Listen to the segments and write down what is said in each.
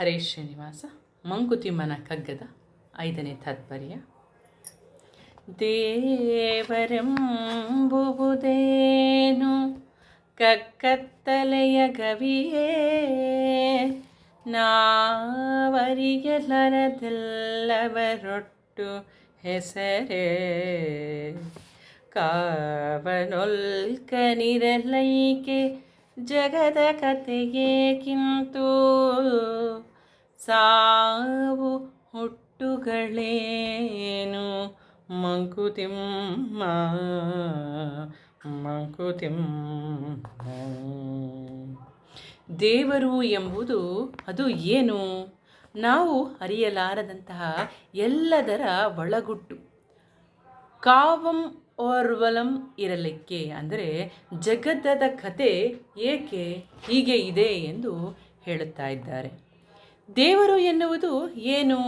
ಹರೇ ಶ್ರೀನಿವಾಸ ಮಂಕುತಿಮ್ಮನ ಕಗ್ಗದ ಐದನೇ ತಾತ್ಪರ್ಯ. ದೇವರೆಂಬುವುದೇನು ಕಕ್ಕತ್ತಲೆಯ ಗವಿಯೇ ನಾವರಿಗೆಲ್ಲರದೆಲ್ಲವರೊಟ್ಟು ಹೆಸರೇ. ಕಾವನೊಲ್ಕನಿರಲೈಕೆ ಜಗದ ಕಥೆಯೇಕಿಂತೂ ಸಾವು ಹುಟ್ಟುಗಳೇನು? ಮಂಕುತಿಮ್ಮ ಮಂಕುತಿಮ್ಮ. ದೇವರು ಎಂಬುದು ಅದು ಏನು? ನಾವು ಅರಿಯಲಾರದಂತಹ ಎಲ್ಲದರ ಒಳಗುಟ್ಟು. ಕಾವಂ ಓರ್ವಲಂ ಇರಲಿಕ್ಕೆ ಅಂದರೆ ಜಗತ್ತದ ಕತೆ ಏಕೆ ಹೀಗೆ ಇದೆ ಎಂದು ಹೇಳುತ್ತಾ ಇದ್ದಾರೆ. ದೇವರು ಎನ್ನುವುದು ಏನು?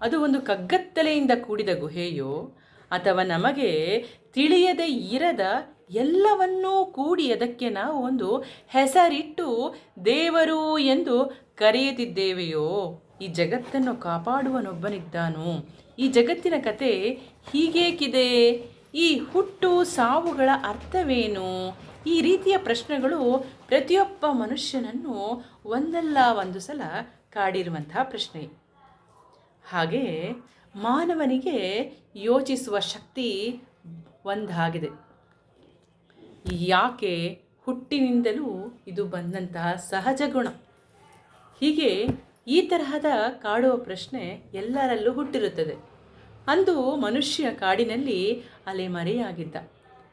ಅದು ಒಂದು ಕಗ್ಗತ್ತಲೆಯಿಂದ ಕೂಡಿದ ಗುಹೆಯೋ? ಅಥವಾ ನಮಗೆ ತಿಳಿಯದೆ ಇರದ ಎಲ್ಲವನ್ನೂ ಕೂಡಿ ಅದಕ್ಕೆ ನಾವು ಒಂದು ಹೆಸರಿಟ್ಟು ದೇವರು ಎಂದು ಕರೆಯುತ್ತಿದ್ದೇವೆಯೋ ಈ ಜಗತ್ತನ್ನು ಕಾಪಾಡುವನೊಬ್ಬನಿದ್ದಾನು. ಈ ಜಗತ್ತಿನ ಕತೆ ಹೀಗೇಕಿದೆ. ಈ ಹುಟ್ಟು ಸಾವುಗಳ ಅರ್ಥವೇನು? ಈ ರೀತಿಯ ಪ್ರಶ್ನೆಗಳು ಪ್ರತಿಯೊಬ್ಬ ಮನುಷ್ಯನನ್ನು ಒಂದಲ್ಲ ಒಂದು ಸಲ ಕಾಡಿರುವಂತಹ ಪ್ರಶ್ನೆ. ಹಾಗೆ ಮಾನವನಿಗೆ ಯೋಚಿಸುವ ಶಕ್ತಿ ಒಂದಾಗಿದೆ. ಯಾಕೆ ಹುಟ್ಟಿನಿಂದಲೂ ಇದು ಬಂದಂತಹ ಸಹಜ ಗುಣ? ಹೀಗೆ ಈ ತರಹದ ಕಾಡುವ ಪ್ರಶ್ನೆ ಎಲ್ಲರಲ್ಲೂ ಹುಟ್ಟಿರುತ್ತದೆ. ಅಂದು ಮನುಷ್ಯ ಕಾಡಿನಲ್ಲಿ ಅಲೆಮರೆಯಾಗಿದ್ದ.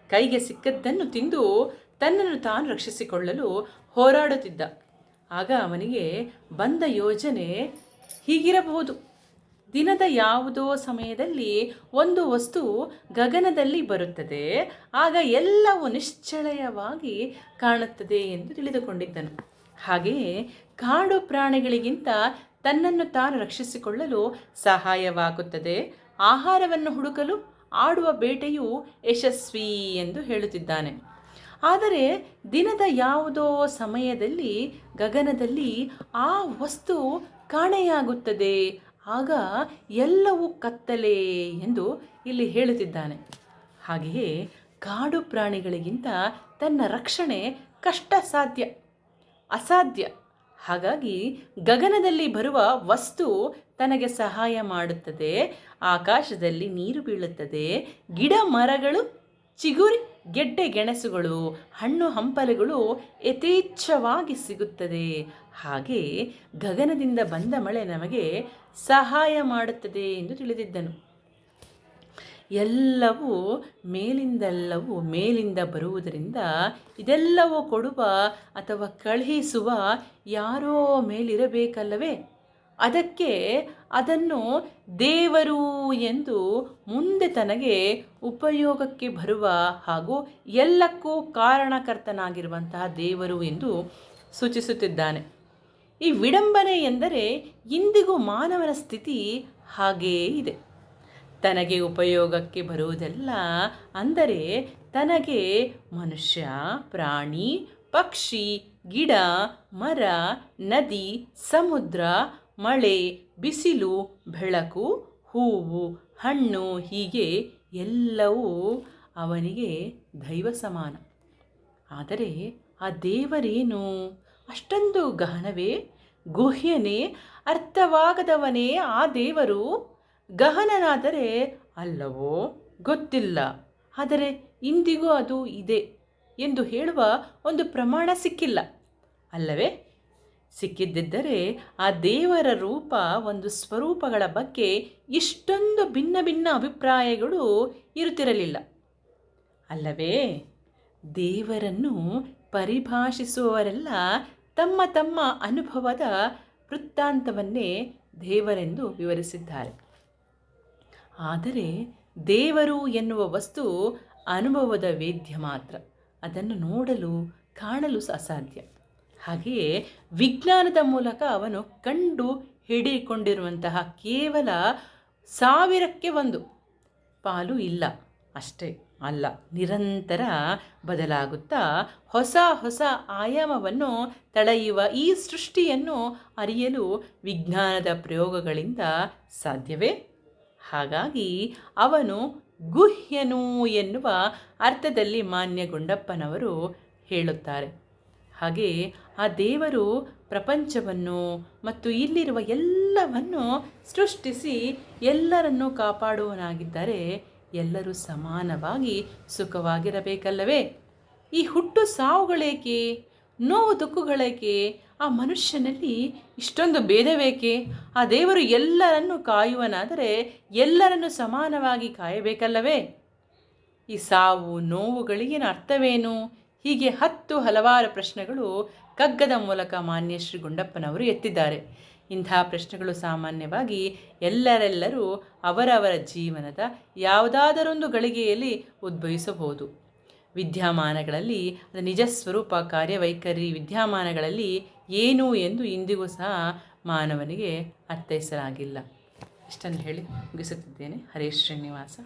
ಕೈಗೆ ಸಿಕ್ಕದ್ದನ್ನು ತಿಂದು ತನ್ನನ್ನು ತಾನು ರಕ್ಷಿಸಿಕೊಳ್ಳಲು ಹೋರಾಡುತ್ತಿದ್ದ. ಆಗ ಅವನಿಗೆ ಬಂದ ಯೋಜನೆ ಹೀಗಿರಬಹುದು. ದಿನದ ಯಾವುದೋ ಸಮಯದಲ್ಲಿ ಒಂದು ವಸ್ತು ಗಗನದಲ್ಲಿ ಬರುತ್ತದೆ, ಆಗ ಎಲ್ಲವೂ ನಿಶ್ಚಳಯವಾಗಿ ಕಾಣುತ್ತದೆ ಎಂದು ತಿಳಿದುಕೊಂಡಿದ್ದನು. ಹಾಗೆಯೇ ಕಾಡು ಪ್ರಾಣಿಗಳಿಗಿಂತ ತನ್ನನ್ನು ತಾನು ರಕ್ಷಿಸಿಕೊಳ್ಳಲು ಸಹಾಯವಾಗುತ್ತದೆ. ಆಹಾರವನ್ನು ಹುಡುಕಲು ಆಡುವ ಬೇಟೆಯು ಯಶಸ್ವಿ ಎಂದು ಹೇಳುತ್ತಿದ್ದಾನೆ. ಆದರೆ ದಿನದ ಯಾವುದೋ ಸಮಯದಲ್ಲಿ, ಗಗನದಲ್ಲಿ ಆ ವಸ್ತು ಕಾಣೆಯಾಗುತ್ತದೆ. ಆಗ ಎಲ್ಲವೂ ಕತ್ತಲೆ ಎಂದು ಇಲ್ಲಿ ಹೇಳುತ್ತಿದ್ದಾನೆ. ಹಾಗೆಯೇ ಕಾಡು ಪ್ರಾಣಿಗಳಿಗಿಂತ ತನ್ನ ರಕ್ಷಣೆ ಕಷ್ಟ ಸಾಧ್ಯ ಅಸಾಧ್ಯ. ಹಾಗಾಗಿ ಗಗನದಲ್ಲಿ ಬರುವ ವಸ್ತು ತನಗೆ ಸಹಾಯ ಮಾಡುತ್ತದೆ. ಆಕಾಶದಲ್ಲಿ ನೀರು ಬೀಳುತ್ತದೆ, ಗಿಡ ಮರಗಳು ಚಿಗುರಿ ಗೆಡ್ಡೆ ಗೆಣಸುಗಳು, ಹಣ್ಣು ಹಂಪಲುಗಳು ಯಥೇಚ್ಛವಾಗಿ ಸಿಗುತ್ತದೆ. ಹಾಗೆ ಗಗನದಿಂದ ಬಂದ ಮಳೆ ನಮಗೆ ಸಹಾಯ ಮಾಡುತ್ತದೆ ಎಂದು ತಿಳಿದಿದ್ದನು. ಎಲ್ಲವೂ ಮೇಲಿಂದೆಲ್ಲವೂ ಮೇಲಿಂದ ಬರುವುದರಿಂದ ಇದೆಲ್ಲವೂ ಕೊಡುವ ಅಥವಾ ಕಳುಹಿಸುವ ಯಾರೋ ಮೇಲಿರಬೇಕಲ್ಲವೇ? ಅದಕ್ಕೆ ಅದನ್ನು ದೇವರು ಎಂದು ಮುಂದೆ ತನಗೆ ಉಪಯೋಗಕ್ಕೆ ಬರುವ ಹಾಗೂ ಎಲ್ಲಕ್ಕೂ ಕಾರಣಕರ್ತನಾಗಿರುವಂತಹ ದೇವರು ಎಂದು ಸೂಚಿಸುತ್ತಿದ್ದಾನೆ. ಈ ವಿಡಂಬನೆ ಎಂದರೆ ಇಂದಿಗೂ ಮಾನವನ ಸ್ಥಿತಿ ಹಾಗೇ ಇದೆ. ತನಗೆ ಉಪಯೋಗಕ್ಕೆ ಬರುವುದೆಲ್ಲ ಅಂದರೆ ತನಗೆ ಮನುಷ್ಯ, ಪ್ರಾಣಿ, ಪಕ್ಷಿ, ಗಿಡ, ಮರ, ನದಿ, ಸಮುದ್ರ ಮಳೆ, ಬಿಸಿಲು, ಬೆಳಕು, ಹೂವು, ಹಣ್ಣು ಹೀಗೆ ಎಲ್ಲವೂ ಅವನಿಗೆ ದೈವ ಸಮಾನ. ಆದರೆ ಆ ದೇವರೇನು? ಅಷ್ಟೊಂದು ಗಹನವೇ? ಗುಹ್ಯನೇ ಅರ್ಥವಾಗದವನೇ ಆ ದೇವರು? ಗಹನನಾದರೆ ಅಲ್ಲವೋ? ಗೊತ್ತಿಲ್ಲ. ಆದರೆ ಇಂದಿಗೂ ಅದು ಇದೆ ಎಂದು ಹೇಳುವ ಒಂದು ಪ್ರಮಾಣ ಸಿಕ್ಕಿಲ್ಲ. ಅಲ್ಲವೇ? ಸಿಕ್ಕಿದ್ದಿದ್ದರೆ ಆ ದೇವರ ರೂಪ ಒಂದು ಸ್ವರೂಪಗಳ ಬಗ್ಗೆ ಇಷ್ಟೊಂದು ಭಿನ್ನ ಭಿನ್ನ ಅಭಿಪ್ರಾಯಗಳು ಇರುತ್ತಿರಲಿಲ್ಲ. ಅಲ್ಲವೇ, ದೇವರನ್ನು ಪರಿಭಾಷಿಸುವವರೆಲ್ಲ ತಮ್ಮ ತಮ್ಮ ಅನುಭವದ ವೃತ್ತಾಂತವನ್ನೇ ದೇವರೆಂದು ವಿವರಿಸಿದ್ದಾರೆ. ಆದರೆ ದೇವರು ಎನ್ನುವ ವಸ್ತು ಅನುಭವದ ವೇದ್ಯ ಮಾತ್ರ. ಅದನ್ನು ನೋಡಲು, ಕಾಣಲು ಅಸಾಧ್ಯ. ಹಾಗೆಯೇ ವಿಜ್ಞಾನದ ಮೂಲಕ ಅವನು ಕಂಡು ಹಿಡಿಕೊಂಡಿರುವಂತಹ ಕೇವಲ ಸಾವಿರಕ್ಕೆ ಒಂದು. ಪಾಲು ಇಲ್ಲ, ಅಷ್ಟೇ ಅಲ್ಲ, ನಿರಂತರ ಬದಲಾಗುತ್ತಾ ಹೊಸ ಹೊಸ ಆಯಾಮವನ್ನು ತಳೆಯುವ ಈ ಸೃಷ್ಟಿಯನ್ನು ಅರಿಯಲು ವಿಜ್ಞಾನದ ಪ್ರಯೋಗಗಳಿಂದ ಸಾಧ್ಯವೇ? ಹಾಗಾಗಿ ಅವನು ಗುಹ್ಯನು ಎನ್ನುವ ಅರ್ಥದಲ್ಲಿ ಮಾನ್ಯ ಗುಂಡಪ್ಪನವರು ಹೇಳುತ್ತಾರೆ. ಹಾಗೆ ಆ ದೇವರು ಪ್ರಪಂಚವನ್ನು ಮತ್ತು ಇಲ್ಲಿರುವ ಎಲ್ಲವನ್ನು ಸೃಷ್ಟಿಸಿ ಎಲ್ಲರನ್ನೂ ಕಾಪಾಡುವನಾಗಿದ್ದರೆ ಎಲ್ಲರೂ ಸಮಾನವಾಗಿ ಸುಖವಾಗಿರಬೇಕಲ್ಲವೇ? ಈ ಹುಟ್ಟು ಸಾವುಗಳೇಕೆ? ನೋವು ದುಃಖಗಳೇಕೆ? ಆ ಮನುಷ್ಯನಲ್ಲಿ ಇಷ್ಟೊಂದು ಭೇದವೇಕೆ? ಆ ದೇವರು ಎಲ್ಲರನ್ನು ಕಾಯುವನಾದರೆ ಎಲ್ಲರನ್ನು ಸಮಾನವಾಗಿ ಕಾಯಬೇಕಲ್ಲವೇ? ಈ ಸಾವು ನೋವುಗಳಿಗಿನ ಅರ್ಥವೇನು ಹೀಗೆ ಹತ್ತು ಹಲವಾರು ಪ್ರಶ್ನೆಗಳು ಕಗ್ಗದ ಮೂಲಕ ಮಾನ್ಯ ಶ್ರೀ ಗುಂಡಪ್ಪನವರು ಎತ್ತಿದ್ದಾರೆ. ಇಂಥ ಪ್ರಶ್ನೆಗಳು ಸಾಮಾನ್ಯವಾಗಿ ಎಲ್ಲರೆಲ್ಲರೂ ಅವರವರ ಜೀವನದ ಯಾವುದಾದರೊಂದು ಗಳಿಗೆಯಲ್ಲಿ ಉದ್ಭವಿಸಬಹುದು. ವಿದ್ಯಮಾನಗಳಲ್ಲಿ, ಅದು ನಿಜ ಸ್ವರೂಪ ಕಾರ್ಯವೈಖರಿ ವಿದ್ಯಮಾನಗಳಲ್ಲಿ ಏನು ಎಂದು ಇಂದಿಗೂ ಸಹ ಮಾನವನಿಗೆ ಅರ್ಥೈಸಲಾಗಿಲ್ಲ. ಇಷ್ಟನ್ನು ಹೇಳಿ ಮುಗಿಸುತ್ತಿದ್ದೇನೆ. ಹರೇಶ್ ಶ್ರೀನಿವಾಸ.